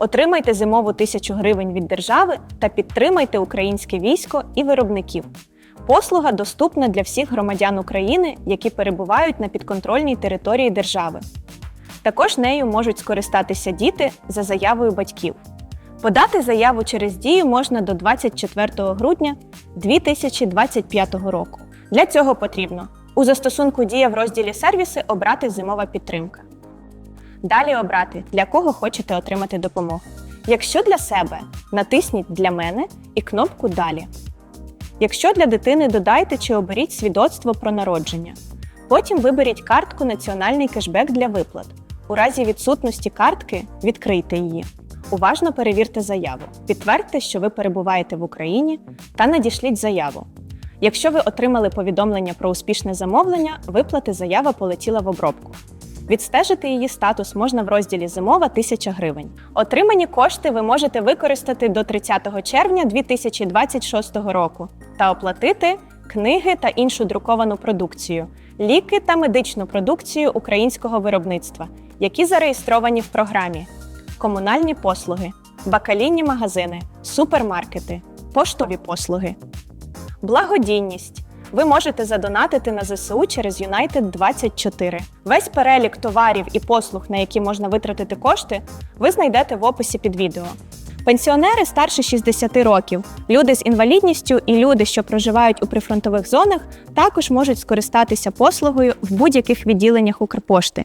Отримайте зимову тисячу гривень від держави та підтримайте українське військо і виробників. Послуга доступна для всіх громадян України, які перебувають на підконтрольній території держави. Також нею можуть скористатися діти за заявою батьків. Подати заяву через дію можна до 24 грудня 2025 року. Для цього потрібно у застосунку Дія в розділі сервіси обрати зимова підтримка. Далі обрати, для кого хочете отримати допомогу. Якщо для себе, натисніть Для мене і кнопку Далі. Якщо для дитини додайте чи оберіть свідоцтво про народження. Потім виберіть картку Національний кешбек для виплат. У разі відсутності картки відкрийте її. Уважно перевірте заяву. Підтвердьте, що ви перебуваєте в Україні, та надішліть заяву. Якщо ви отримали повідомлення про успішне замовлення, виплати заява полетіла в обробку. Відстежити її статус можна в розділі Зимова 1000 гривень. Отримані кошти ви можете використати до 30 червня 2026 року та оплатити книги та іншу друковану продукцію, ліки та медичну продукцію українського виробництва, які зареєстровані в програмі, комунальні послуги, бакалійні магазини, супермаркети, поштові послуги. Благодійність. Ви можете задонатити на ЗСУ через United 24. Весь перелік товарів і послуг, на які можна витратити кошти, ви знайдете в описі під відео. Пенсіонери старше 60 років, люди з інвалідністю і люди, що проживають у прифронтових зонах, також можуть скористатися послугою в будь-яких відділеннях Укрпошти.